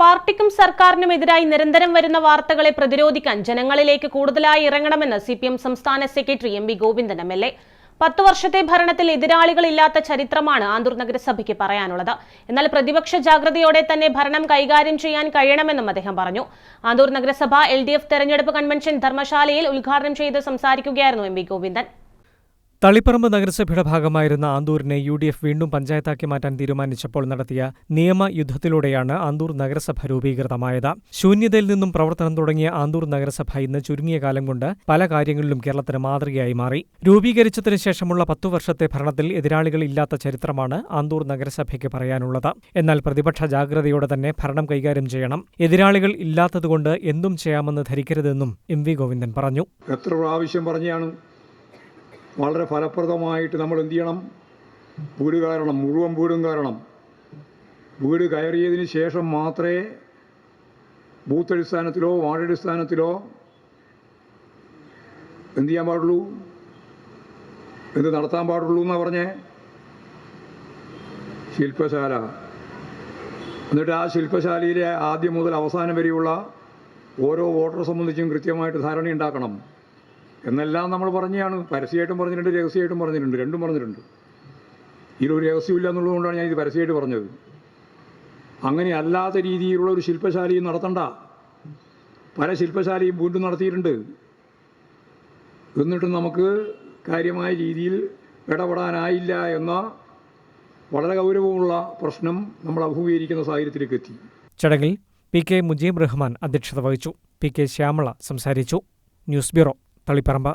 പാർട്ടിക്കും സർക്കാരിനും എതിരായി നിരന്തരം വരുന്ന വാർത്തകളെ പ്രതിരോധിക്കാൻ ജനങ്ങളിലേക്ക് കൂടുതലായി ഇറങ്ങണമെന്ന് സി പി എം സംസ്ഥാന secretary M V Govindan M L A. പത്തു വർഷത്തെ ഭരണത്തിൽ എതിരാളികളില്ലാത്ത ചരിത്രമാണ് ആന്തൂർ നഗരസഭയ്ക്ക് പറയാനുള്ളത്. എന്നാൽ പ്രതിപക്ഷ ജാഗ്രതയോടെ തന്നെ ഭരണം കൈകാര്യം ചെയ്യാൻ കഴിയണമെന്നും അദ്ദേഹം പറഞ്ഞു. ആന്തൂർ നഗരസഭ എൽ ഡി എഫ് തെരഞ്ഞെടുപ്പ് കൺവെൻഷൻ ധർമ്മശാലയിൽ ഉദ്ഘാടനം ചെയ്ത് സംസാരിക്കുകയായിരുന്നു എം വി ഗോവിന്ദൻ. തളിപ്പറമ്പ് നഗരസഭയുടെ ഭാഗമായിരുന്ന ആന്തൂരിനെ യു ഡി എഫ് വീണ്ടും പഞ്ചായത്താക്കി മാറ്റാൻ തീരുമാനിച്ചപ്പോൾ നടത്തിയ നിയമയുദ്ധത്തിലൂടെയാണ് ആന്തൂർ നഗരസഭ രൂപീകൃതമായത്. ശൂന്യതയിൽ നിന്നും പ്രവർത്തനം തുടങ്ങിയ ആന്തൂർ നഗരസഭ ഇന്ന് ചുരുങ്ങിയ കാലം കൊണ്ട് പല കാര്യങ്ങളിലും കേരളത്തിന് മാതൃകയായി മാറി. രൂപീകരിച്ചതിനു ശേഷമുള്ള പത്തു വർഷത്തെ ഭരണത്തിൽ എതിരാളികൾ ഇല്ലാത്ത ചരിത്രമാണ് ആന്തൂർ നഗരസഭയ്ക്ക് പറയാനുള്ളത്. എന്നാൽ പ്രതിപക്ഷ ജാഗ്രതയോടെ തന്നെ ഭരണം കൈകാര്യം ചെയ്യണം. എതിരാളികൾ ഇല്ലാത്തതുകൊണ്ട് എന്തും ചെയ്യാമെന്ന് ധരിക്കരുതെന്നും എം വി ഗോവിന്ദൻ പറഞ്ഞു. എത്ര പ്രാവശ്യം പറഞ്ഞാണ് വളരെ ഫലപ്രദമായിട്ട് നമ്മൾ എന്ത് ചെയ്യണം വീട് കയറണം മുഴുവൻ വീടും കയറണം വീട് കയറിയതിന് ശേഷം മാത്രമേ ബൂത്ത് അടിസ്ഥാനത്തിലോ വാർഡ് അടിസ്ഥാനത്തിലോ എന്ത് ചെയ്യാൻ പാടുള്ളൂ? എന്ത് നടത്താൻ പാടുള്ളൂ എന്നാണ് പറഞ്ഞേ? ശില്പശാല. എന്നിട്ട് ആ ശില്പശാലയിലെ ആദ്യം മുതൽ അവസാനം വരെയുള്ള ഓരോ വോട്ടറെ സംബന്ധിച്ചും കൃത്യമായിട്ട് ധാരണയുണ്ടാക്കണം. എന്നെല്ലാം നമ്മൾ പറഞ്ഞാണ്. പരസ്യമായിട്ടും പറഞ്ഞിട്ടുണ്ട് രഹസ്യമായിട്ടും പറഞ്ഞിട്ടുണ്ട് രണ്ടും പറഞ്ഞിട്ടുണ്ട്. ഇതിലൊരു രഹസ്യമില്ല എന്നുള്ളതുകൊണ്ടാണ് ഞാൻ ഇത് പരസ്യമായിട്ട് പറഞ്ഞത്. അങ്ങനെ അല്ലാത്ത രീതിയിലുള്ള ഒരു ശില്പശാലയും നടത്തണ്ട. പല ശില്പശാലയും വീണ്ടും നടത്തിയിട്ടുണ്ട്. എന്നിട്ടും നമുക്ക് കാര്യമായ രീതിയിൽ ഇടപെടാനായില്ല എന്ന വളരെ ഗൗരവമുള്ള പ്രശ്നം നമ്മൾ അഭിമുഖീകരിക്കുന്ന സാഹചര്യത്തിലേക്ക് എത്തി ചടങ്ങിൽ പി കെ മുജീബ് റഹ്മാൻ അധ്യക്ഷത വഹിച്ചു. പി കെ ശ്യാമള സംസാരിച്ചു. News bureau. തളിപ്പറമ്പ്